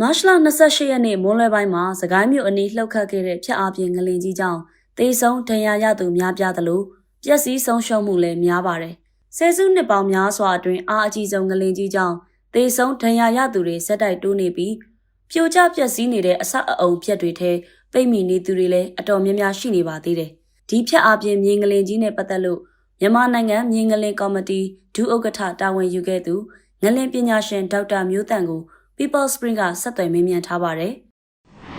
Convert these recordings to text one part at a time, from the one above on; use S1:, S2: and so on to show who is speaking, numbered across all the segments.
S1: မတ်လ28ရက်နေ့မိုးလွယ်ပိုင်းမှာစကိုင်းမြို့အနီးလှုပ်ခတ်ခဲ့တဲ့ဖျက်အားပြင်ငလင်ကြီးကြောင့်တေဆုံးဒဏ်ရာရသူများပြားသလိုပျက်စီးဆုံးရှုံးမှုလည်းများပါတယ်။ဆယ်စုနှစ်ပေါင်းများစွာအတွင်းအားအကြီးဆုံးငလင်ကြီးကြောင့်တေဆုံးဒဏ်ရာရသူတွေဆက်တိုက်တိုးနေပြီးပြိုကျပျက်စီးနေတဲ့အဆောက်အအုံဖြက်တွေထဲပိတ်မိနေသူတွေလည်းအတော်များများရှိနေပါသေးတယ်။ဒီဖျက်အားပြင်မြေငလင်ကြီးနဲ့ပတ်သက်လို့မြန်မာနိုင်ငံမြေငလင်ကော်မတီဒုဥက္ကဋ္ဌတာဝန်ယူခဲ့သူငလင်ပညာရှင်ဒေါက်တာမျိုးတန့်ကို People Spring ကဆက်သွယ်မေးမြန်းထားပါတယ်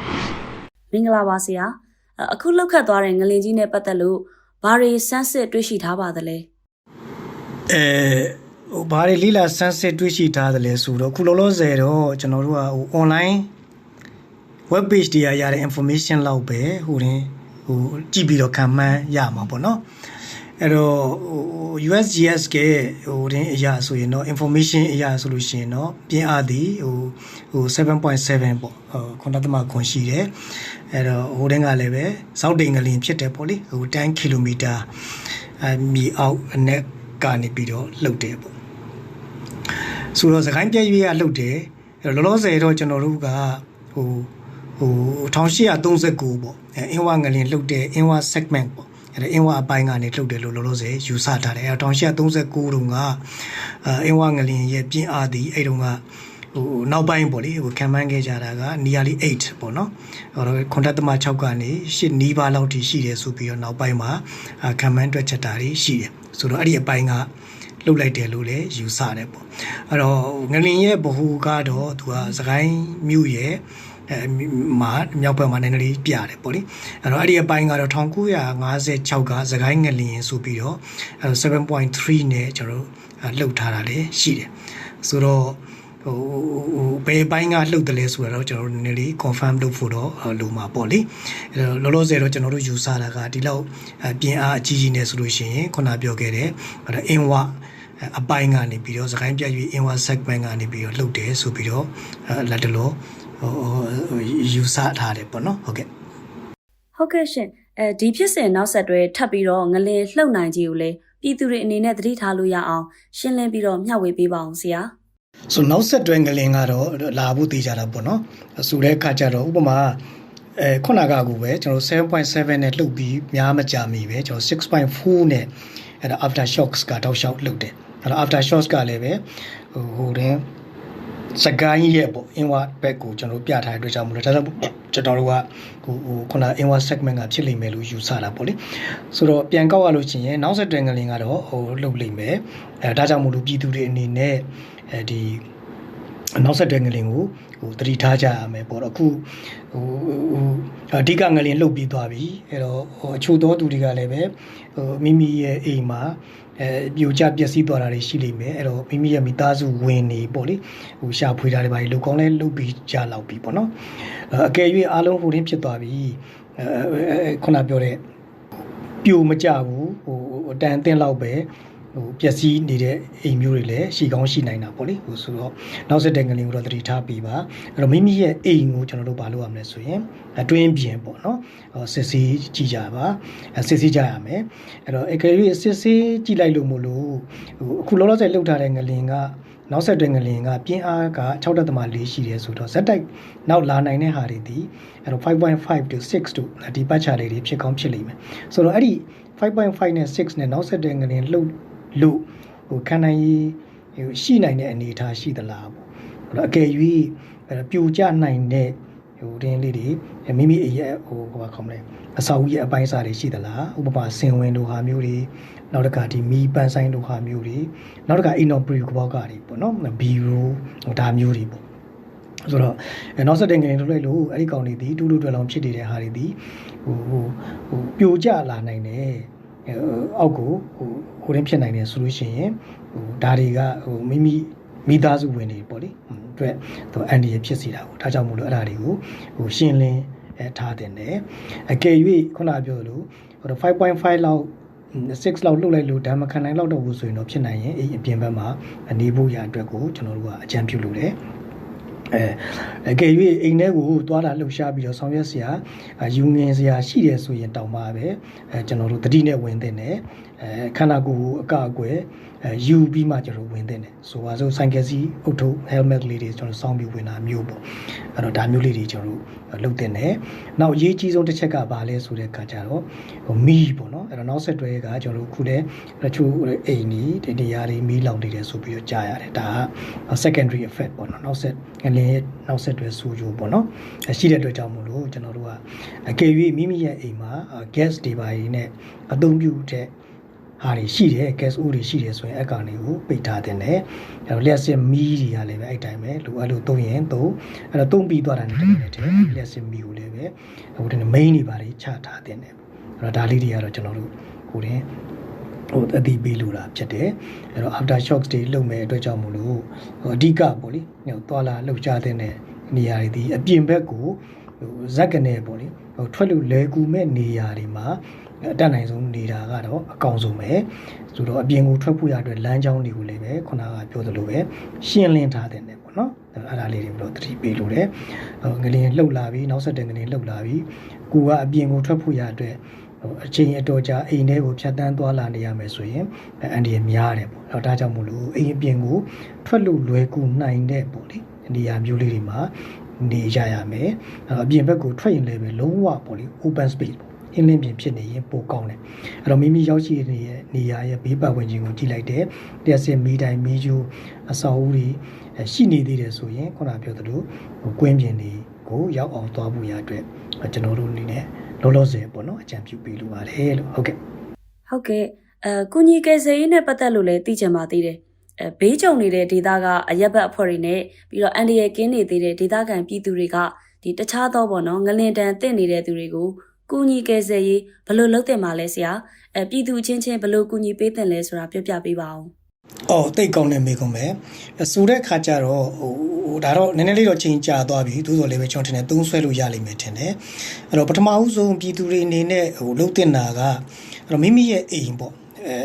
S1: ။မင်္ဂလာပါဆရာ။အအခုလောက်ခတ်သွားတဲ့ငလင်ကြီးနဲ့ပတ်သက်လို့ဘာတွေစမ်းစစ်တွေ့ရှိထားပါသလဲ
S2: အဲဟိုဘာတွေလိလာဆန်းစစ်တွေ့ရှိထားတယ်လဲဆိုတော့ခုလောလောဆယ်တော့ကျွန်တော်တို့ကဟို online web page တွေရရတဲ့ information လောက်ပဲဟိုတင်ဟိုကြည့်ပြီးတော့ခံမှန်းရမှာပေါ့နော် အဲ့တော့ဟို USGS ကဟိုတင်အရာဆိုရင်တော့ information အရာဆိုလို့ရှိရင်တော့ပြင်းအားသည်ဟိုဟို7.7ပေါ့ဟိုခွန်တသမခွန်ရှိတယ်အဲ့တော့ဟိုတင်ကလည်းပဲစောက်တိန်ကလင်ဖြစ်တယ်ပေါ့လေဟို10 km အမြေအောက်အနက်ကနေပြီးတော့လှုပ်တယ်ပေါ့ဆိုတော့စကိုင်းပြည့်ရွေးရလှုပ်တယ်အဲ့တော့လောလောဆယ်တော့ကျွန်တော်တို့ကဟိုဟို1839ပေါ့အဲအင်းဝငလင်လှုပ်တဲ့အင်းဝ segment ပေါ့ အဲ့ဒါအင်းဝအပိုင်းကနေလှုပ်တယ်လို့လောလောဆယ်ယူဆထားတယ်အဲ့တော့1839တုန်းကအဲအင်းဝငလင်ရဲ့ပြင်းအားသည်အဲ့တုန်းကဟိုနောက်ပိုင်းပေါ့လေဟိုခံမှန်းခဲ့ကြတာက nearly 8ပေါ့နော်ဟိုတော့ခွန်တက်သမ6ကနေ8နီးပါးလောက်ထိရှိတယ်ဆိုပြီးတော့နောက်ပိုင်းမှာခံမှန်းတွက်ချက်တာတွေရှိတယ်ဆိုတော့အဲ့ဒီအပိုင်းကလှုပ်လိုက်တယ်လို့လည်းယူဆတယ်ပေါ့အဲ့တော့ငလင်ရဲ့ဘ ഹു ကတော့သူကစကိုင်းမြို့ရဲ့ အဲမှာမြောက်ဘက်မှာနည်းနည်းလေးပြတယ်ပေါ့လေအဲ့တော့အဲ့ဒီအပိုင်းကတော့1956ကစကိုင်းငလင်ဆိုပြီးတော့အဲ7.3နဲ့ကျွန်တော်တို့လှုပ်ထားတာလည်းရှိတယ်ဆိုတော့ဟိုဟိုဘယ်ပိုင်းကလှုပ်တယ်လဲဆိုတော့ကျွန်တော်တို့နည်းနည်းလေး confirm လုပ်ဖို့တော့လိုမှာပေါ့လေအဲလောလောဆယ်တော့ကျွန်တော်တို့ယူဆတာကဒီလောက်ပြင်အားအကြီးကြီးနေဆိုလို့ရှိရင်ခုနပြောခဲ့တဲ့အင်ဝအပိုင်းကနေပြီးတော့စကိုင်းပြည့်ရွေးအင်ဝ segment ကနေပြီးတော့လှုပ်တယ်ဆိုပြီးတော့လက်တလော ဟိုယူဆထားတယ်ပေါ့နော်ဟုတ်ကဲ့။
S1: ဟုတ်ကဲ့ရှင်။အဲဒီဖြစ်စဉ်နောက်ဆက်တွဲထပ်ပြီးတော့ငလင်လှုပ်နိုင်ကြီးကိုလည်းပြည်သူတွေအနေနဲ့သတိထားလို့ရအောင်ရှင်းလင်းပြီးတော့မျှဝေပေးပါအောင်ဆရာ။
S2: ဆိုနောက်ဆက်တွဲငလင်ကတော့လာဖို့သိကြတာပေါ့နော်ဆိုတဲ့အခါကျတော့ဥပမာအဲခုနကကူပဲကျွန်တော်7.7နဲ့လှုပ်ပြီးများမကြမီပဲကျွန်တော်6.4နဲ့အဲ့ဒါ after shocks ကတောက်လျှောက်လှုပ်တယ်အဲ့တော့ after shocks ကလည်းပဲဟိုဟိုတဲ့ စကိုင်းရဲ့ပေါ့အင်ဝဘက်ကိုကျွန်တော်ပြထားတဲ့အတွက်ကြောင့်မလို့ဒါကြောင့်ကျွန်တော်တို့ကဟိုဟိုခုနအင်ဝ segment ကဖြစ်လိမ့်မယ်လို့ယူဆတာပေါ့လေဆိုတော့ပြန်ကောက်ရလို့ရှိရင်နောက်ဆက်တွဲငလင်ကတော့ဟိုလှုပ်လိမ့်မယ်အဲဒါကြောင့်မလို့ပြည်သူတွေအနေနဲ့အဲဒီနောက်ဆက်တွဲငလင်ကိုဟိုတတိထားကြရမယ်ပေါ့တော့အခုဟိုဟိုအဓိကငလင်လှုပ်ပြီးသွားပြီအဲ့တော့ဟိုအချို့သောသူတွေကလည်းပဲဟိုမိမိရဲ့အိမ်မှာ အဲပြိုကျပျက်စီးသွားတာတွေရှိလိမ့်မယ်အဲ့တော့မိမိရဲ့မိသားစုဝင်နေပေါ့လေဟိုရှာဖွေတာတွေပါလေလူကောင်းလဲလုပ်ပြီးကြလောက်ပြီပေါ့နော်အကယ်၍အားလုံးဟိုရင်းဖြစ်သွားပြီအဲခုနပြောတဲ့ပြိုမကြဘူးဟိုအတန်အသင့်လောက်ပဲ ဟိုပျက်စီးနေတဲ့အိမ်မျိုးတွေလည်းရှိကောင်းရှိနိုင်တာပေါ့လေဟိုဆိုတော့နောက်ဆက်တဲ့ငလင်ကိုတော့တတိထားပြီးပါအဲ့တော့မိမိရဲ့အိမ်ကိုကျွန်တော်တို့ဘာလုပ်ရမလဲဆိုရင်အတွင်းပြင်ပေါ့နော်စစ်ဆေးကြည့်ကြပါစစ်ဆေးကြရမယ်အဲ့တော့အကယ်၍စစ်ဆေးကြည့်လိုက်လို့မလို့ဟိုအခုလောလောဆယ်လှုပ်ထားတဲ့ငလင်ကနောက်ဆက်တွဲငလင်ကပြင်းအားက6.4ရှိတယ်ဆိုတော့ဇက်တိုက်နောက်လာနိုင်တဲ့ဟာတွေဒီအဲ့တော့5.5 to 6 to ဒီပတ်ချာလေးတွေဖြစ်ကောင်းဖြစ်လိမ့်မယ်ဆိုတော့အဲ့ဒီ5.5နဲ့6နဲ့နောက်ဆက်တွဲငလင်လှုပ် လို့ဟိုခံနိုင်ဟိုရှိနိုင်တဲ့အနေအထားရှိသလားပေါ့ဟိုအကယ်၍ပြိုကျနိုင်တဲ့ဟိုတင်းလေးတွေမိမိအရဲ့ဟိုဟိုဘာခေါမလဲအစာဦးရဲ့အပိုင်းစားတွေရှိသလားဥပမာဆင်ဝင်လိုဟာမျိုးတွေနောက်တစ်ခါဒီမီပန်းဆိုင်လိုဟာမျိုးတွေနောက်တစ်ခါအင်နော်ပရီကဘောကတွေပေါ့နော်ဘီရိုဟိုဒါမျိုးတွေပေါ့ဆိုတော့နောက်ဆက်တဲ့ငွေထုတ်လိုက်လို့အဲ့ဒီကောင်တွေဒီတူတူတွယ်လောင်ဖြစ်နေတဲ့ဟာတွေဒီဟိုဟိုဟိုပြိုကျလာနိုင်တယ် အောက်ကိုဟိုဟိုရင်းဖြစ်နိုင်တယ်ဆိုလို့ရှိရင်ဟိုဒါတွေကဟိုမိမိမိသားစုဝင်တွေပေါ့လေအတွက်သူအန်ဒီရဖြစ်စီတာကိုဒါကြောင့်မို့လို့အဲ့ဒါတွေကိုဟိုရှင်းလင်းအဲထားတင်တယ်အကယ်၍ခုနပြောလို့ဟို5.5လောက်6လောက်လှုပ်လိုက်လို့ဓာမခံနိုင်လောက်တော့ဘူးဆိုရင်တော့ဖြစ်နိုင်ရင်အဲ့အပြင်ဘက်မှာအနေဖို့ရအတွက်ကိုကျွန်တော်တို့ကအကြံပြုလို့တယ် အဲအကယ်၍အိမ်ထဲကိုသွားလာလှုပ်ရှားပြီးတော့ဆောင်ရွက်စရာယူငင်စရာရှိတယ်ဆိုရင်တောင်မှပဲအဲကျွန်တော်တို့တတိနဲ့ဝင်တဲ့နဲ့ အဲခန္ဓာကိုယ်ကိုအကအကွယ်အဲအဲယူပြီးမှကျွန်တော်ဝင်တဲ့တယ်ဆိုပါစို့ဆိုင်ကယ်စီအုတ်ထုပ် helmet လေးတွေကျွန်တော်စောင်းပြီးဝင်တာမျိုးပေါ့အဲ့တော့ဒါမျိုးလေးတွေကျွန်တော်လုပ်တဲ့တယ်နောက်အရေးကြီးဆုံးတစ်ချက်ကဘာလဲဆိုတဲ့အခါကျတော့ဟိုမီးပေါ့နော်အဲ့တော့နောက်ဆက်တွဲကကျွန်တော်ခုလဲတချို့အိမ်ကြီးဒီနေရာတွေမီးလောင်နေတယ်ဆိုပြီးတော့ကြားရတယ်ဒါက secondary effect ပေါ့နော်နောက်ဆက်ငလင်းနောက်ဆက်တွဲဆူဂျိုပေါ့နော်ရှိတဲ့အတွက်ကြောင့်မို့လို့ကျွန်တော်တို့ကအကယ်၍မိမိရဲ့အိမ်မှာ gas တွေပါရင်းနဲ့အသုံးပြုတဲ့ ဟာတွေရှိတယ် gas အိုးတွေရှိတယ်ဆိုရင်အကောင်တွေကိုပိတ်ထားတဲ့နဲ့အဲတော့လျှက်စစ်မီးတွေကလည်းပဲအဲ့တိုင်းပဲလိုအပ်လို့သုံးရင်သုံးအဲ့တော့သုံးပြီးသွားတာနဲ့တကယ်နဲ့တည်းလျှက်စစ်မီးကိုလည်းပဲဟိုတဲ့ main တွေပါတွေချထားတဲ့နဲ့အဲ့တော့ဒါလေးတွေကတော့ကျွန်တော်တို့ဟိုတဲ့ဟိုအတိပေးလို့တာဖြစ်တယ်အဲ့တော့ after shocks တွေလုံမဲ့အတွက်ကြောင့်မလို့ဟိုအဓိကပေါ့လေဟိုသွားလာလှုပ်ရှားတဲ့နေရာတွေဒီအပြင်ဘက်ကိုဟိုဇက်ကနေပေါ့လေဟိုထွက်လို့လဲကူမဲ့နေရာတွေမှာ အတက်နိုင်ဆုံးနေတာကတော့အကောင်ဆုံးပဲဆိုတော့အပြင်ကိုထွက်ဖို့ရအတွက်လမ်းကြောင်းတွေကိုလည်းပဲခုနကပြောသလိုပဲရှင်းလင်းထားတဲ့နဲ့ပေါ့နော်အဲ့ဒါလေးတွေဘလို့သတိပေးလို့တယ်ငလင်းလှုပ်လာပြီးနောက်ဆက်တဲ့ငလင်းလှုပ်လာပြီးကိုကအပြင်ကိုထွက်ဖို့ရအတွက်ဟိုအချိန်အတော်ကြာအိမ်ထဲကိုဖြတ်တန်းသွားလာနေရမယ်ဆိုရင်အန်ဒီရများတယ်ပေါ့တော့ဒါကြောင့်မို့လို့အိမ်အပြင်ကိုထွက်လို့လွယ်ကူနိုင်တဲ့ပေါ့လေနေရာမျိုးလေးတွေမှာနေကြရမယ်အပြင်ဘက်ကိုထွက်ရင်လည်းပဲလုံးဝပေါ့လေ open space ပေါ့ အင်းလင်းပြင်ဖြစ်နေရင်ပိုကောင်းတယ်အဲ့တော့မိမိရောက်ရှိနေတဲ့နေရာရဲ့ဘေးပတ်ဝန်းကျင်ကိုကြည့်လိုက်တဲ့လျှက်စစ်မီးတိုင်းမီးကျူအဆောက်အဦတွေရှိနေသေးတယ်ဆိုရင်ခုနပြောသလိုဟိုကွင်းပြင်တွေကိုရောက်အောင်သွားဖို့ရအတွက်ကျွန်တော်တို့အနေနဲ့လောလောဆယ်ပေါ့နော်အကြံပြုပေးလိုပါတယ်လို့ဟုတ်ကဲ့
S1: ဟုတ်ကဲ့အဲကုညီကယ်ဆယ်ရေးနဲ့ပတ်သက်လို့လည်းသိချင်ပါသေးတယ်အဲဘေးကြုံနေတဲ့ဒေသကအရက်ဘတ်အဖွဲ့တွေနဲ့ပြီးတော့အန်ဒီရဲ့ကင်းနေသေးတဲ့ဒေသခံပြည်သူတွေကဒီတခြားသောပေါ့နော်ငလင်တန်တင့်နေတဲ့သူတွေကို ကုညီကယ်ဆယ်ရေးဘယ်လိုလုပ်တင်မှာလဲဆရာအဲပြည်သူချင်းချင်းဘယ်လိုကုညီပေးတင်လဲဆိုတာပြောပြပေးပါဦး
S2: အော်တိတ်ကောင်းတဲ့မိကုံပဲဆိုတဲ့ခါကျတော့ဟိုဟိုဒါတော့နည်းနည်းလေးတော့ချိန်ကြာသွားပြီသို့တော်လည်းပဲကျွန်တော်ထင်တယ်သုံးဆွဲလို့ရလိမ့်မယ်ထင်တယ်အဲ့တော့ပထမဦးဆုံးပြည်သူတွေအနေနဲ့ဟိုလှုပ်တင်တာကအဲ့တော့မိမိရဲ့အိမ်ပေါ့အဲ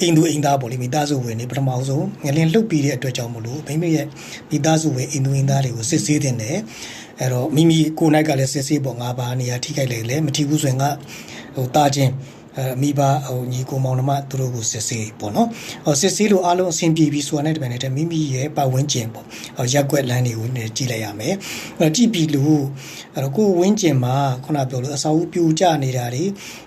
S2: အိမ်သူအိမ်သားပေါ့လေမိသားစုဝင်နေပထမဦးဆုံးငလင်လှုပ်ပြီးတဲ့အတွက်ကြောင့်မလို့မိမိရဲ့မိသားစုဝင်အိမ်သူအိမ်သားတွေကိုစစ်ဆေးတင်တယ် အဲ့တော့မိမိကိုယ်နိုင်ကလည်းစစ်ဆေးပေါ့ငါဘာနေရာထိခိုက်လေလေမထိဘူးဆိုရင်ကဟိုတာချင်းအဲ မိဘဟိုညီကိုမောင်နှမသူတို့ကိုစစ်ဆေးပေါ့နော်ဟောစစ်ဆေးလို့အားလုံးအဆင်ပြေပြီဆိုတာနဲ့တပည့်နဲ့မိမိရဲ့ပတ်ဝန်းကျင်ပေါ့ဟောရက်ွက်လမ်းတွေကိုနေကြည့်လိုက်ရမယ်အဲကြည့်ပြီးလို့အဲ့တော့ကိုဝန်းကျင်မှာခုနပြောလို့အစာအုပ်ပြူကျနေတာတွေ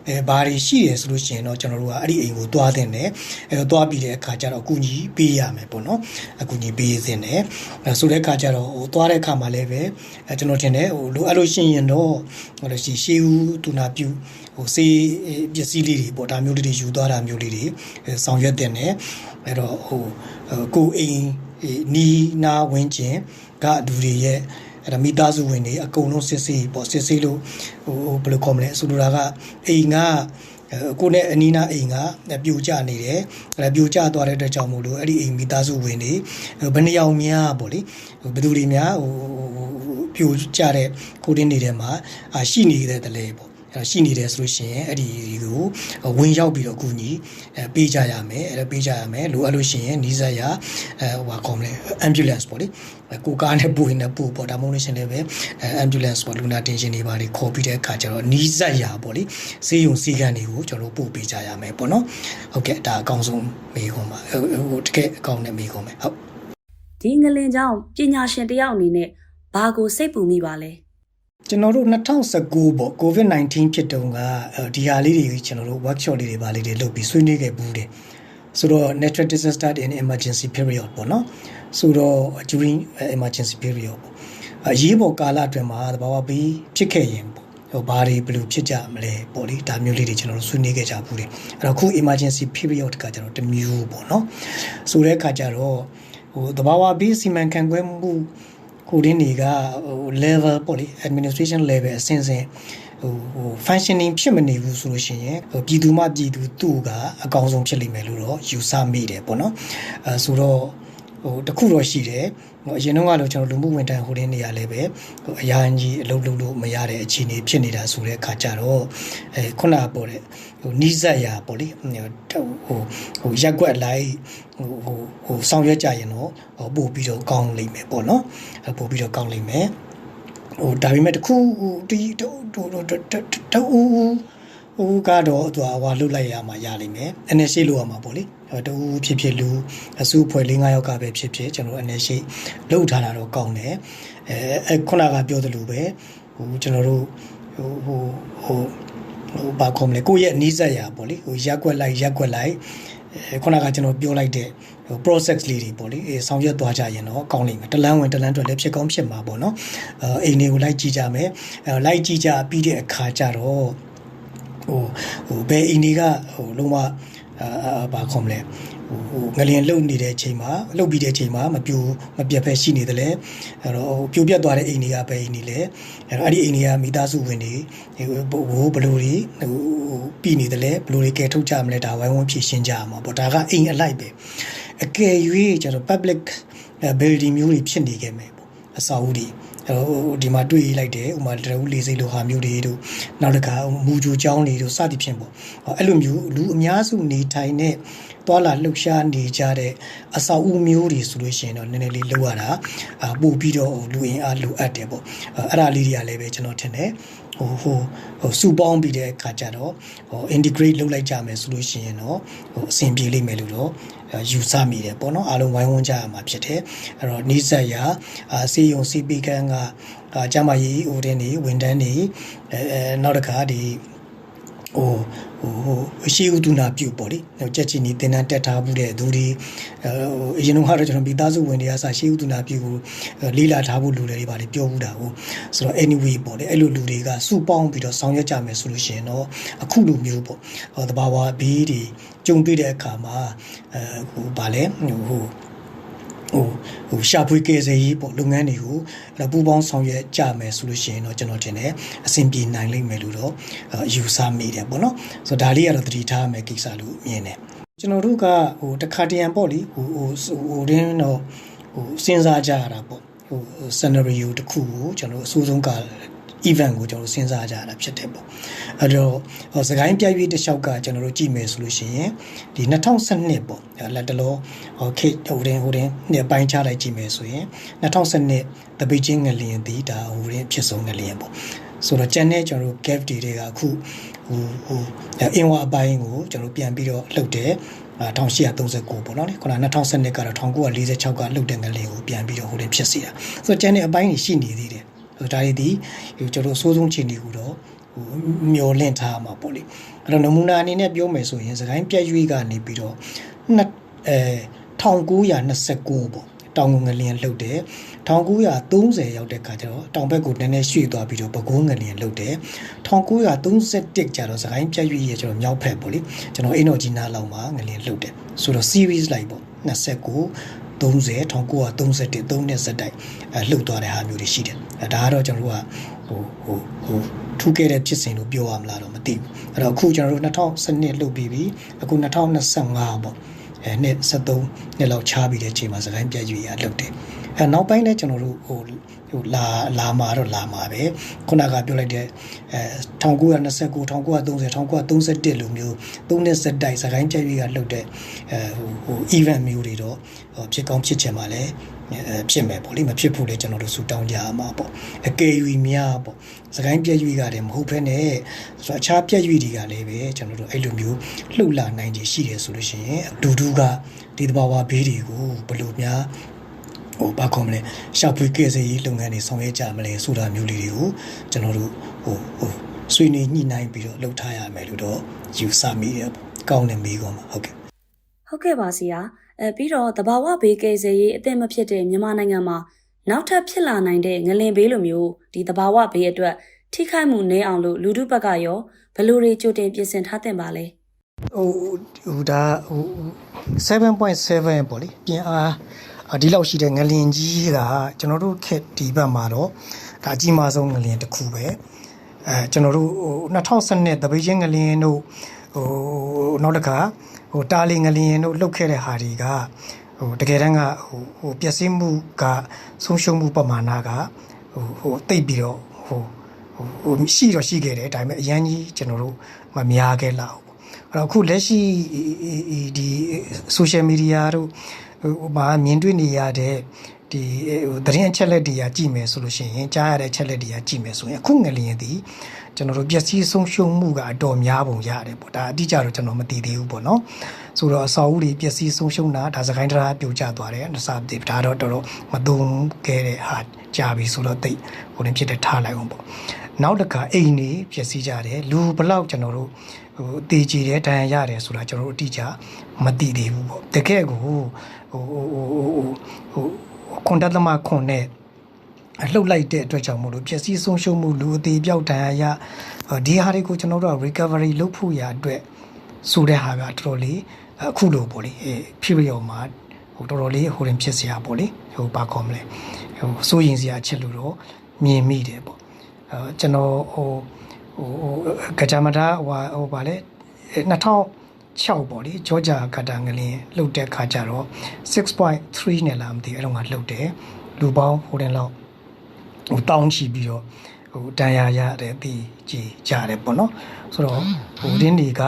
S2: အဲဘာတွေရှိတယ်ဆိုလို့ရှိရင်တော့ကျွန်တော်တို့ကအဲ့ဒီအိမ်ကိုသွားတဲ့နဲ့အဲတော့သွားပြီးတဲ့အခါကျတော့အကူကြီးပေးရမယ်ပေါ့နော်အကူကြီးပေးရတဲ့နဲ့အဲဆိုတဲ့အခါကျတော့ဟိုသွားတဲ့အခါမှာလည်းပဲအဲကျွန်တော်ထင်တယ်ဟိုလိုအဲ့လိုရှိရင်တော့ဟိုလို့ရှိရှေးဦးတူနာပြူ ဟိုစေးပစ္စည်းလေးတွေပေါ့ဒါမျိုးလေးတွေယူသွားတာမျိုးလေးတွေဆောင်ရွက်တဲ့နဲ့အဲ့တော့ဟိုကိုအိမ်နီးနာဝင်းကျင်ကဒူတွေရဲ့အဲ့ဒါမိသားစုဝင်တွေအကုန်လုံးစစ်ဆေးပေါ့စစ်ဆေးလို့ဟိုဘယ်လိုခေါ်မလဲဆိုလိုတာကအိမ်ကကိုနဲ့အနီးနားအိမ်ကပြိုကျနေတယ်အဲ့ပြိုကျသွားတဲ့အတွက်ကြောင့်မို့လို့အဲ့ဒီအိမ်မိသားစုဝင်တွေဘယ်နှယောက်များပေါ့လေဘယ်သူတွေများဟိုပြိုကျတဲ့ကိုတင်းနေတဲ့မှာရှိနေတဲ့တလဲပေါ့ ရှိနေတယ်ဆိုလို့ရှိရင်အဲ့ဒီကိုဝင်ရောက်ပြီးတော့အကူအညီအဲပေးကြရမယ်အဲ့ဒါပေးကြရမယ်လိုအပ်လို့ရှိရင်နီးစပ်ရအဲဟိုဟာခေါ်မလဲ ambulance ပေါ့လေကိုကားနဲ့ပို့ရင်လည်းပို့ပေါ့ဒါမှမဟုတ်လို့ရှင်လည်းပဲ ambulance ပေါ့လူနာတင်ရှင်တွေပါတွေခေါ်ပြီးတဲ့အခါကျတော့နီးစပ်ရပေါ့လေစေယုံစီကံတွေကိုကျွန်တော်ပို့ပေးကြရမယ်ပေါ့နော်ဟုတ်ကဲ့ဒါအကောင်းဆုံးမေးခွန်းပါဟိုတကယ်အကောင်းတဲ့မေးခွန်းပဲဟုတ်
S1: ဒီငလင်ကြောင့်ပညာရှင်တယောက်အနေနဲ့ဘာကိုစိတ်ပူမိပါလဲ
S2: ကျွန်တော်တို့2019ပေါ့ COVID-19 ဖြစ်တုန်းကဒီဟာလေးတွေကျွန်တော်တို့ workshop လေးတွေပါလေးတွေလုပ်ပြီးဆွေးနွေးခဲ့ဘူးတယ်ဆိုတော့ natural disaster in emergency period ပေါ့နော်ဆိုတော့ during emergency period ပေါ့အရေးပေါ်ကာလအတွင်းမှာသဘာဝဘေးဖြစ်ခဲ့ရင်ပေါ့ဟိုဘာတွေဘယ်လိုဖြစ်ကြမလဲပေါ့လေဒါမျိုးလေးတွေကျွန်တော်တို့ဆွေးနွေးခဲ့ကြဘူးတယ်အဲ့တော့ခု emergency period ကကျွန်တော်တမျိုးပေါ့နော်ဆိုတဲ့အခါကျတော့ဟိုသဘာဝဘေးစီမံခန့်ခွဲမှု ကိုရင်းတွေကဟို level ပေါ့လေ administration level အဆင့်ဆင့်ဟိုဟို functioning ဖြစ်မနေဘူးဆိုလို့ရှိရင်ဟိုပြည်သူမှပြည်သူသူ့ကအကောင်းဆုံးဖြစ်လိမ့်မယ်လို့တော့ယူဆမိတယ်ပေါ့နော်အဲဆိုတော့ ဟိုတခုတော့ရှိတယ်ဟိုအရင်တော့ကတော့ကျွန်တော်လူမှုဝန်ထမ်းဟိုတင်းနေရာလည်းပဲဟိုအရာကြီးအလုပ်လုပ်လို့မရတဲ့အခြေအနေဖြစ်နေတာဆိုတဲ့အခါကျတော့အဲခုနကပေါ်တဲ့ဟိုနီးစပ်ရာပေါ့လေဟိုဟိုရက်ွက်လိုက်ဟိုဟိုဟိုဆောင်ရွက်ကြရင်တော့ပို့ပြီးတော့ကောင်းလိမ့်မယ်ပေါ့နော်ပို့ပြီးတော့ကောင်းလိမ့်မယ်ဟိုဒါပေမဲ့တခုဒီတူတူတူဟ ဟိုကတော့သူကဟွာလွတ်လိုက်ရမှာရလိမ့်မယ်အနေရှိလို့ရမှာပေါ့လေတူဖြစ်ဖြစ်လူအစုဖွဲ့၄၅ယောက်ကပဲဖြစ်ဖြစ်ကျွန်တော်အနေရှိလှုပ်ထားတာတော့ကောင်းတယ်အဲအဲခုနကပြောသလိုပဲဟိုကျွန်တော်တို့ဟိုဟိုဟိုဟိုဘာကောမလဲကိုယ့်ရဲ့နီးစပ်ရာပေါ့လေဟိုရက်ွက်လိုက်ရက်ွက်လိုက်အဲခုနကကျွန်တော်ပြောလိုက်တဲ့ဟို process လေးတွေပေါ့လေအဲဆောင်ရွက်သွားကြရင်တော့ကောင်းလိမ့်မယ်တလန်းဝင်တလန်းထွက်လည်းဖြစ်ကောင်းဖြစ်မှာပေါ့နော်အဲအိမ်တွေကိုလိုက်ကြည့်ကြမယ်အဲလိုက်ကြည့်ကြပြီးတဲ့အခါကျတော့ ဟိုဟိုဘယ်အင်းတွေကဟိုလုံးဝအာဘာခေါမလဲဟိုဟိုငလျင်လုံနေတဲ့အချိန်မှာလှုပ်ပြီးတဲ့အချိန်မှာမပြိုမပြတ်ဖက်ရှိနေတယ်လေအဲ့တော့ဟိုပြိုပြတ်သွားတဲ့အိမ်တွေကဘယ်အိမ်တွေလဲအဲ့တော့အဲ့ဒီအိမ်တွေကမိသားစုဝင်တွေဟိုဘိုးဘလိုတွေဟိုပြီးနေတယ်လေဘလိုတွေကဲထုတ်ကြမလဲဒါဝိုင်းဝန်းဖြည့်ရှင်းကြရမှာပေါ့ဒါကအိမ်အလိုက်ပဲအကယ်၍ကျတော့ public building မျိုးတွေဖြစ်နေခဲ့မယ်ပေါ့ အစာအုပ်တွေအဲ့တော့ဒီမှာတွေ့လိုက်တယ်ဥမာတရဦးလေးစိတ်လိုဟာမျိုးတွေတို့နောက်တစ်ခါမူဂျူချောင်းတွေတို့စသည်ဖြင့်ပေါ့အဲ့လိုမျိုးလူအများစုနေထိုင်တဲ့သွာလာလှုပ်ရှားနေကြတဲ့အဆောက်အဦမျိုးတွေဆိုလို့ရှိရင်တော့နည်းနည်းလေးလောက်ရတာအာပို့ပြီးတော့လူအင်အားလိုအပ်တယ်ပေါ့အဲ့ဒါလေးတွေကလည်းပဲကျွန်တော်ထင်တယ် ဟိုဟိုဟိုစုပေါင်းပြီးတဲ့အခါကျတော့ဟို integrate လုပ်လိုက်ကြမယ်ဆိုလို့ရှိရင်တော့ဟိုအဆင်ပြေလိမ့်မယ်လို့တော့ယူဆမိတယ်ပေါ့နော်အားလုံးဝိုင်းဝန်းကြရမှာဖြစ်တယ်အဲ့တော့နိစ္စရာအာစေယုံစီပီကန်ကအာကျမကြီးဟိုတင်းနေဝန်တန်းနေအဲနောက်တစ်ခါဒီ ဟိုဟိုဟိုအရှိဥဒုနာပြုတ်ပေါ့လေကြက်ချီနီတင်တန်းတက်ထားမှုတဲ့သူဒီဟိုအရင်ကတော့ကျွန်တော်မိသားစုဝင်တွေကစရှိဥဒုနာပြုတ်ကိုလေးလာထားဖို့လူတွေပါလေပြောဘူးတာဟုတ်ဆိုတော့ anyway ပေါ့လေအဲ့လိုလူတွေကစုပေါင်းပြီးတော့ဆောင်ရွက်ကြမယ်ဆိုလို့ရှိရင်တော့အခုလိုမျိုးပေါ့ဟောတဘာဝဘေးတွေကြုံတွေ့တဲ့အခါမှာအဲဟိုဗာလဲဟို ဟိုဟိုဟိုရှာဖွေကယ်ဆယ်ရေးပေါ့လုပ်ငန်းတွေကိုအဲ့ပူပေါင်းဆောင်ရွက်ကြမယ်ဆိုလို့ရှိရင်တော့ကျွန်တော်ထင်တယ်အဆင်ပြေနိုင်လိမ့်မယ်လို့တော့ယူဆမိတယ်ပေါ့နော်ဆိုတော့ဒါလေးကတော့သတိထားမယ်ကိစ္စလို့မြင်တယ်ကျွန်တော်တို့ကဟိုတခါတရံပေါ့လေဟိုဟိုဟိုရင်းတော့ဟိုစဉ်းစားကြရတာပေါ့ဟို scenario တစ်ခုကိုကျွန်တော်အစိုးဆုံးက event ကိုကျွန်တော်စဉ်းစားကြရတာဖြစ်တယ်ပေါ့အဲ့တော့စကိုင်းပြရွေးတစ်လျှောက်ကကျွန်တော်တို့ကြည့်မယ်ဆိုလို့ရှိရင်ဒီ2012ပေါ့လက်တလောဟိုခေဟိုတင်ဟိုတင်နှစ်ပိုင်းချလိုက်ကြည့်မယ်ဆိုရင်2012တပိချင်းငလျင်ဒီဒါဟိုတင်ဖြစ်ဆုံးငလျင်ပေါ့ဆိုတော့ကျန်တဲ့ကျွန်တော်တို့ gap တွေကအခုဟိုဟိုအင်ဝအပိုင်းကိုကျွန်တော်ပြန်ပြီးတော့လှုပ်တယ်1839ပေါ့နော်ခုန2012ကတော့1946ကလှုပ်တဲ့ငလျင်ကိုပြန်ပြီးတော့ဟိုတင်ဖြစ်စီတာဆိုတော့ကျန်တဲ့အပိုင်းတွေရှိနေသေးတယ် ဒါတွေဒီကျွန်တော်အဆိုးဆုံးခြေနေကူတော့ဟိုမျောလင့်ထားမှာပေါ့လေအဲ့တော့နမူနာအနေနဲ့ပြောမယ်ဆိုရင်စကိုင်းပြက်ရွေးကနေပြီးတော့နှစ်အဲ1929ပေါ့တောင်ငလျင်လှုပ်တယ်1930ရောက်တဲ့ခါကျတော့တောင်ဘက်ကိုနည်းနည်းရွှေ့သွားပြီးတော့ပဲခူးငလျင်လှုပ်တယ်1931ကျတော့စကိုင်းပြက်ရွေးရဲ့ကျွန်တော်မြောက်ဖက်ပေါ့လေကျွန်တော်အိမ်တော်ကြီးနားလောက်မှာငလျင်လှုပ်တယ်ဆိုတော့ series လိုက်ပေါ့29 30 1931 3နှစ်စက်တိုက်အဲလှုပ်သွားတဲ့ဟာမျိုးတွေရှိတယ်အဲ ဒါကတော့ကျွန်တော်တို့ကဟိုဟိုဟိုထူးခဲ့တဲ့ဖြစ်စဉ်လို့ပြောရမလားတော့မသိဘူးအဲ့တော့အခုကျွန်တော်တို့2012လှုပ်ပြီးပြီအခု2025ပေါ့အဲနှစ်73နှစ်လောက်ချားပြီးတဲ့အချိန်မှာစကိုင်းပြည့်ရွေးရလှုပ်တယ်အဲနောက်ပိုင်းလည်းကျွန်တော်တို့ဟိုဟိုလာလာမှာတော့လာမှာပဲခုနကပြောလိုက်တဲ့အဲ1929 1930 1931လိုမျိုးသုံးနှစ်စက်တိုက်စကိုင်းပြည့်ရွေးကလှုပ်တဲ့အဲဟိုဟို event မျိုးတွေတော့ဖြစ်ကောင်းဖြစ်ချင်ပါလေ ဖြစ်မယ်ပေါ့လေမဖြစ်ဘူးလေကျွန်တော်တို့ဆူတောင်းကြရမှာပေါ့အကယ်၍များပေါ့စကိုင်းပြည့်ရွေးကတည်းမဟုတ်ဘဲနဲ့ဆိုအခြားပြည့်ရွေးတွေကလည်းပဲကျွန်တော်တို့အဲ့လိုမျိုးလှုပ်လာနိုင်ခြေရှိတယ်ဆိုလို့ရှိရင်ဒူဒူကဒီတဘာဝဘေးတွေကိုဘယ်လိုများဟိုဘာကောမလဲရှောက်ဖွေးကဲစေးရေးလုပ်ငန်းတွေဆောင်ရွက်ကြမလဲဆိုတာမျိုးလေးတွေကိုကျွန်တော်တို့ဟိုဟိုဆွေးနွေးညှိနှိုင်းပြီးတော့လှုပ်ထားရမယ်လို့တော့ယူဆမိတယ်ပေါ့ကောင်းတဲ့မိကောမှာဟုတ်ကဲ့
S1: ဟုတ်ကဲ့ပါဆရာ အဲပြီးတော့တဘာဝဘေးကယ်ဆယ်ရေးအသင့်မဖြစ်တဲ့မြန်မာနိုင်ငံမှာနောက်ထပ်ဖြစ်လာနိုင်တဲ့ငလင်ဘေးလိုမျိုးဒီတဘာဝဘေးအတွက်ထိခိုက်မှုနည်းအောင်လို့လူထုဘက်ကရောဘယ်လိုတွေကြိုတင်ပြင်ဆင်ထားတင်ပါလဲ
S2: ဟိုဟိုဒါဟို7.7ပေါ့လေပြင်အားဒီလောက်ရှိတဲ့ငလင်ကြီးကကျွန်တော်တို့ခက်ဒီဘက်မှာတော့ဒါအကြီးမားဆုံးငလင်တစ်ခုပဲအဲကျွန်တော်တို့ဟို2012တပိချင်းငလင်တို့ဟိုနောက်တစ်ခါ ဟိုတာလီငလင်တို့လှုပ်ခဲ့တဲ့ဟာတွေကဟိုတကယ်တမ်းကဟိုဟိုပျက်စီးမှုကဆုံးရှုံးမှုပမာဏကဟိုဟိုတိတ်ပြီးတော့ဟိုဟိုရှိတော့ရှိခဲ့တယ်ဒါပေမဲ့အရန်ကြီးကျွန်တော်တို့မများခဲ့လောက်အဲ့တော့အခုလက်ရှိဒီ social media တို့ဟိုမှာမြင်တွေ့နေရတဲ့ ဒီဟိုသတင်းအချက်လက်တွေကကြည့်မယ်ဆိုလို့ရှိရင်ကြားရတဲ့အချက်လက်တွေကကြည့်မယ်ဆိုရင်အခုငလျင်သည်ကျွန်တော်တို့ပျက်စီးဆုံးရှုံးမှုကအတော်များပုံရတယ်ပေါ့ဒါအတိအကျတော့ကျွန်တော်မသိသေးဘူးပေါ့နော်ဆိုတော့အစာအုပ်တွေပျက်စီးဆုံးရှုံးတာဒါစကိုင်းတရားပြိုကျသွားတယ်အစာတွေဒါတော့တော်တော်မသုံးခဲ့တဲ့ဟာကြာပြီဆိုတော့တိတ်ဟိုတင်ဖြစ်တဲ့ထားလိုက်အောင်ပေါ့နောက်တစ်ခါအိမ်တွေပျက်စီးကြတယ်လူဘလောက်ကျွန်တော်တို့ဟိုအသေးကြီးတယ်ဒဏ်ရာရတယ်ဆိုတာကျွန်တော်တို့အတိအကျမသိသေးဘူးပေါ့တကယ်ကိုဟိုဟိုဟိုဟို 9.9နဲ့လှုပ်လိုက်တဲ့အတွက်ကြောင့်မို့လို့ပျက်စီးဆုံးရှုံးမှုလူအသေးပြောက်ဒဏ်ရာရဒီဟာတွေကိုကျွန်တော်တို့ recovery လုပ်ဖို့ရာအတွက်ဆိုတဲ့ဟာကတော်တော်လေးအခုလိုပေါ့လေအဲ period မှာဟိုတော်တော်လေးဟိုရင်ဖြစ်စရာပေါ့လေဟိုဘာခေါ်မလဲဟိုစိုးရင်စရာချက်လို့တော့မြင်မိတယ်ပေါ့အဲကျွန်တော်ဟိုဟိုကကြမတာဟိုဟိုဗာလဲ2000 2006ပေါ့လေဂျော်ဂျာကတာငလင်းလှုပ်တဲ့ခါကျတော့6.3နဲ့လားမသိဘူးအဲ့တော့ငါလှုပ်တယ်လူပေါင်းဟိုတင်လောက်ဟိုတောင်းချီပြီးတော့ဟိုတန်ရာရတဲ့ပြီးကြည်ကြတယ်ပေါ့နော်ဆိုတော့ဟိုတင်းတွေက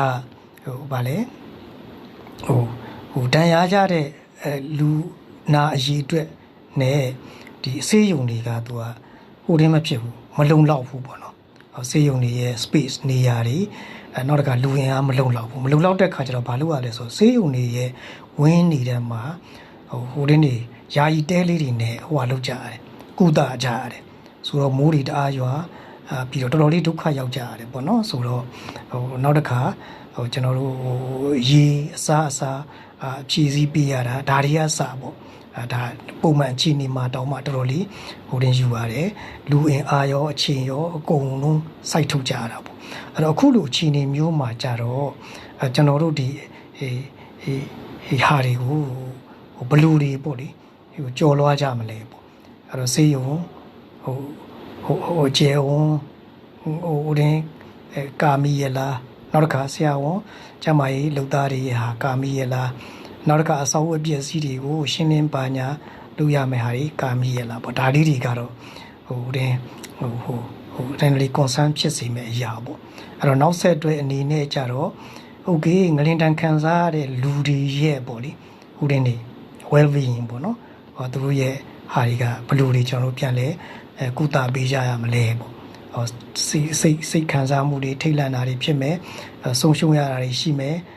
S2: ဟိုဗာလဲဟိုဟိုတန်ရာရတဲ့အဲလူနာအရေးအတွက်နဲ့ဒီအဆေးရုံတွေကသူကဟိုတင်းမဖြစ်ဘူးမလုံလောက်ဘူးပေါ့နော် ဟိုဆေးရုံတွေရဲ့ space နေရာတွေအဲနောက်တစ်ခါလူရင်အားမလုံလောက်ဘူးမလုံလောက်တဲ့ခါကျတော့ဘာလို့ရလဲဆိုတော့ဆေးရုံတွေရဲ့ဝင်းနေတဲ့မှာဟိုဟိုတင်းတွေယာယီတဲလေးတွေနဲ့ဟိုဟာလောက်ကြရတယ်ကုသကြရတယ်ဆိုတော့မိုးတွေတအားရွာအာပြီးတော့တော်တော်လေးဒုက္ခရောက်ကြရတယ်ပေါ့နော်ဆိုတော့ဟိုနောက်တစ်ခါဟိုကျွန်တော်တို့ဟိုရေအစားအစာအာဖြည့်ဆည်းပေးရတာဒါတွေကစပေါ့အာ ဒါပုံမှန်အခြေအနေမှာတောင်းမှတော်တော်လေးဟိုတင်ယူရတယ်လူအင်အားရောအချိန်ရောအကုန်လုံးစိုက်ထုတ်ကြရတာပေါ့အဲ့တော့အခုလိုအခြေအနေမျိုးမှာကြတော့အဲကျွန်တော်တို့ဒီဟေးဟေးဟေးဟာတွေကိုဟိုဘလူတွေပေါ့လေဟိုကြော်လွားကြမလဲပေါ့အဲ့တော့ဆေးရုံဟိုဟိုဟိုကျေဝန်ဟိုဟိုတင်အဲကာမီရလားနောက်တစ်ခါဆရာဝန်ကျမကြီးလုံသားတွေဟာကာမီရလား နောက်တစ်ခါအစောအပြည့်အစည်းတွေကိုရှင်းလင်းပါညာလုပ်ရမယ့်ဟာတွေကာမီရလားပေါ့ဒါလေးတွေကတော့ဟိုတင်ဟိုဟိုဟိုတန်လီ concern ဖြစ်စေမယ့်အရာပေါ့အဲ့တော့နောက်ဆက်တွဲအနေနဲ့ကြတော့ okay ငလင်တန်ခံစားရတဲ့လူတွေရဲ့ပေါ့လေဟိုတင်နေ well being ပေါ့နော်ဟောသူတို့ရဲ့ဟာတွေကဘယ်လိုတွေကျွန်တော်တို့ပြန်လဲအဲကုသပေးကြရမလဲပေါ့ဟောစိတ်စိတ်စိတ်ခံစားမှုတွေထိတ်လန့်တာတွေဖြစ်မယ်အဲဆုံးရှုံးရတာတွေရှိမယ်အဲအဲ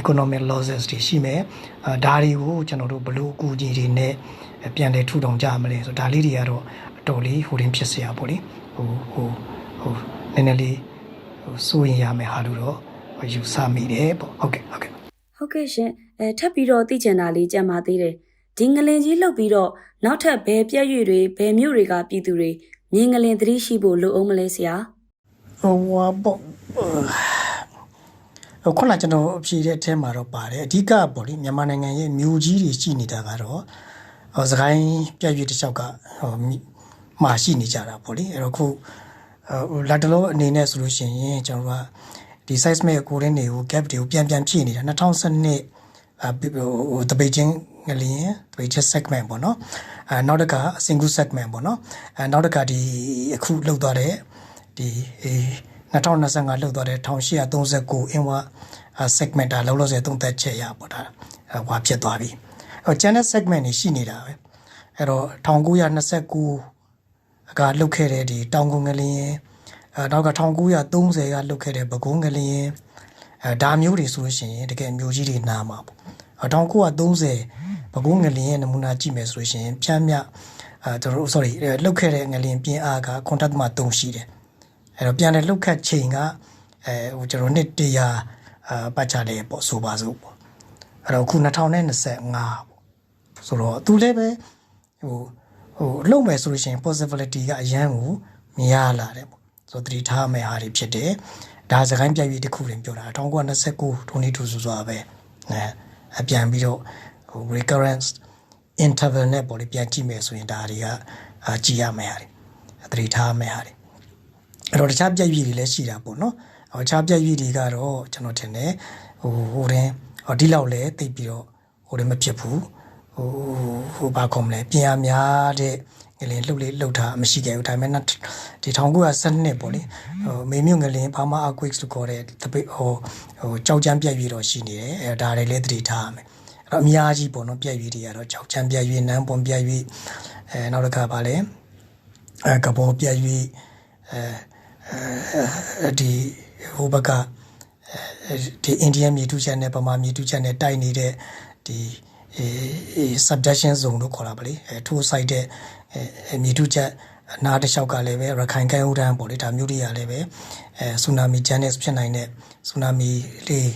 S2: economic losses တွေရှိမယ်အဲဒါတွေကိုကျွန်တော်တို့ဘယ်လိုအကူအညီတွေနဲ့ပြန်လဲထူထောင်ကြမလဲဆိုတော့ဒါလေးတွေကတော့အတော်လေးဟိုတင်ဖြစ်เสียပါလေဟိုဟိုဟိုနည်းနည်းလေးဟိုစိုးရင်ရမယ်ဟာလို့တော့ယူဆမိတယ်ပေါ့ဟုတ်ကဲ့ဟုတ်ကဲ့
S1: ဟုတ်ကဲ့ရှင်အဲထပ်ပြီးတော့သိချင်တာလေးကြံပါသေးတယ်ဒီငလင်ကြီးလှုပ်ပြီးတော့နောက်ထပ်ဘယ်ပြက်ရွေတွေဘယ်မြို့တွေကပြည်သူတွေမြင်းငလင်သတိရှိဖို့လိုအောင်မလဲဆရာ
S2: ဟိုဟာပေါ့ဟို ခုနကကျွန်တော်အဖြေတဲ့အထဲမှာတော့ပါတယ်အဓိကပေါ့လေမြန်မာနိုင်ငံရဲ့မြို့ကြီးတွေရှိနေတာကတော့ဟိုစကိုင်းပြည့်ရွေးတစ်လျှောက်ကဟိုမိမှာရှိနေကြတာပေါ့လေအဲ့တော့ခုဟိုလက်တလုံးအနေနဲ့ဆိုလို့ရှိရင်ကျွန်တော်ကဒီ size မဲ့ကိုရင်းတွေကို gap တွေကိုပြန်ပြန်ဖြည့်နေတာ2012အာဟိုတပိတ်ချင်းငလျင်တပိတ်ချင်း segment ပေါ့နော်အဲနောက်တစ်ခါ single segment ပေါ့နော်အဲနောက်တစ်ခါဒီအခုလောက်သွားတဲ့ဒီ 2025လောက်သွားတဲ့1839 in ဝ segment ဒါလောက်လို့ဆိုသုံးသက်ချက်ရပေါ့ဒါဟွာဖြစ်သွားပြီအဲ channel segment တွေရှိနေတာပဲအဲ့တော့1929ကလုတ်ခဲ့တဲ့ဒီတောင်ကုန်ငလျင်အဲနောက်က1930ကလုတ်ခဲ့တဲ့ပဲခူးငလျင်အဲဒါမျိုးတွေဆိုလို့ရှိရင်တကယ်မျိုးကြီးတွေနားမှာပေါ့1930ပဲခူးငလျင်ရဲ့နမူနာကြည့်မယ်ဆိုလို့ရှိရင်ဖြမ်းမြအဲကျွန်တော်တို့ sorry လုတ်ခဲ့တဲ့ငလျင်ပြင်းအားကခွန်တက်မှ3ရှိတယ် အဲ့တော့ပြန်တဲ့လုတ်ခတ်ချိန်ကအဲဟိုကျွန်တော်နှစ်တရာအာပတ်ချလေပေါ့ဆိုပါစို့ပေါ့အဲ့တော့ခု2025ပေါ့ဆိုတော့သူလည်းပဲဟိုဟိုလုံမယ်ဆိုလို့ရှိရင် possibility ကအရန်ကိုများလာတယ်ပေါ့ဆိုတော့တတိထားမယ်ဟာတွေဖြစ်တယ်ဒါစကိုင်းပြည့်ရည်တစ်ခုတင်ပြောတာ1929 22ဆိုဆိုတာပဲအဲအပြန်ပြီးတော့ဟို recurrence interval နဲ့ပေါ့လေပြန်ကြည့်မယ်ဆိုရင်ဒါတွေကအာကြည့်ရမယ်ဟာတွေတတိထားမယ်ဟာတွေ အဲ့တော့တခြားပြည့်ရည်တွေလည်းရှိတာပေါ့နော်ဟိုတခြားပြည့်ရည်တွေကတော့ကျွန်တော်ထင်တယ်ဟိုဟိုတင်ဟိုဒီလောက်လဲသိပ်ပြီးတော့ဟိုတင်မဖြစ်ဘူးဟိုဟိုဘာခေါ်မလဲပြင်အားများတဲ့ငလင်လှုပ်လေးလှုပ်တာမရှိခဲ့ဘူးဒါပေမဲ့ဒီ1912ပေါ့လေဟိုမေမြုံငလင်ဘာမာ earthquakes လို့ခေါ်တဲ့တပိဟိုဟိုကြောက်ကြမ်းပြည့်ရည်တော့ရှိနေတယ်အဲဒါတွေလည်းသတိထားရမယ်တော့အများကြီးပေါ့နော်ပြက်ရွေးတွေကတော့ကြောက်ချမ်းပြက်ရွေးနန်းပွန်ပြက်ရွေးအဲနောက်တစ်ခါပါလဲအဲကဘောပြက်ရွေးအဲအဲ ဒီဟိုဘက်ကအဲဒီအိန္ဒိယမြေတူချက်နဲ့ပမာမြေတူချက်နဲ့တိုက်နေတဲ့ဒီအဲ subduction zone လို့ခေါ်တာပါလေအဲထိုးဆိုင်တဲ့အဲမြေတူချက်အနားတစ်လျှောက်ကလည်းပဲရခိုင်ကမ်းဥဒန်းပေါ့လေဒါမျိုးတွေကလည်းပဲအဲဆူနာမီဂျန်နဲ့ဖြစ်နိုင်တဲ့ဆူနာမီလေး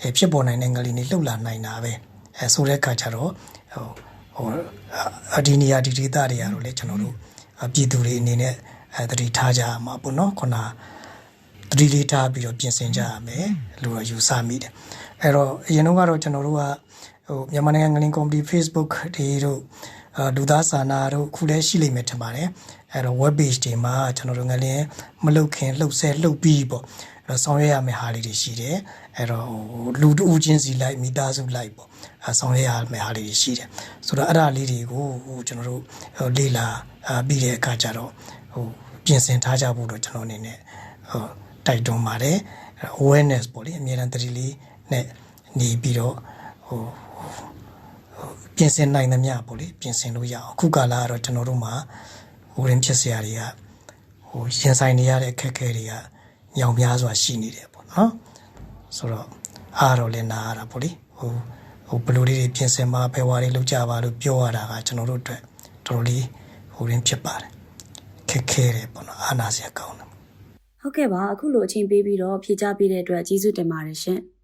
S2: အဲဖြစ်ပေါ်နိုင်တဲ့ငလျင်တွေလှုပ်လာနိုင်တာပဲအဲဆိုတဲ့အခါကျတော့ဟိုဟိုအဒီနီယာဒီဒေတာတွေကတော့လေကျွန်တော်တို့ပြည်သူတွေအနေနဲ့ အဲတတိထားကြမှာပေါ့နော်ခုနတတိလေးထားပြီးတော့ပြင်ဆင်ကြရမယ်လို့တော့ယူဆမိတယ်အဲ့တော့အရင်တော့ကတော့ကျွန်တော်တို့ကဟိုမြန်မာနိုင်ငံငလင်ကော်မတီ Facebook တွေတို့အာလူသားစာနာတို့ခုလည်းရှိလိမ့်မယ်ထင်ပါတယ်အဲ့တော့ web page တွေမှာကျွန်တော်တို့ငလင်မလုတ်ခင်လှုပ်ဆဲလှုပ်ပြီးပေါ့အဲ့တော့ဆောင်ရွက်ရမယ့်ဟာလေးတွေရှိတယ်အဲ့တော့ဟိုလူတူချင်းစီလိုက်မိသားစုလိုက်ပေါ့အဲဆောင်ရွက်ရမယ့်ဟာလေးတွေရှိတယ်ဆိုတော့အဲ့ဒါလေးတွေကိုဟိုကျွန်တော်တို့ဟိုလေ့လာအာပြီးတဲ့အခါကျတော့ဟို ပြင်ဆင်ထားကြဖို့တော့ကျွန်တော်အနေနဲ့ဟိုတိုက်တွန်းပါတယ် awareness ပေါ့လေအမြဲတမ်းတတိလေးနဲ့နေပြီးတော့ဟိုပြင်ဆင်နိုင်သမျှပေါ့လေပြင်ဆင်လို့ရအောင်အခုကာလကတော့ကျွန်တော်တို့မှာဟိုရင်ဖြစ်စရာတွေကဟိုရင်ဆိုင်နေရတဲ့အခက်အခဲတွေကညောင်များစွာရှိနေတယ်ပေါ့နော်ဆိုတော့အားတော့လည်းနာရတာပေါ့လေဟိုဟိုဘယ်လိုလေးတွေပြင်ဆင်မှာဘယ်ဝါတွေလောက်ကြပါလို့ပြောရတာကကျွန်တော်တို့အတွက်တော်တော်လေးဟိုရင်ဖြစ်ပါတယ် ခက်ခဲတယ်ပေါ့နော်အားနာစရာကောင်းတယ်
S1: ဟုတ်ကဲ့ပါအခုလိုအချိန်ပေးပြီးတော့ဖြေချပေးတဲ့အတွက်ကျေးဇူးတင်ပါတယ်ရှင်။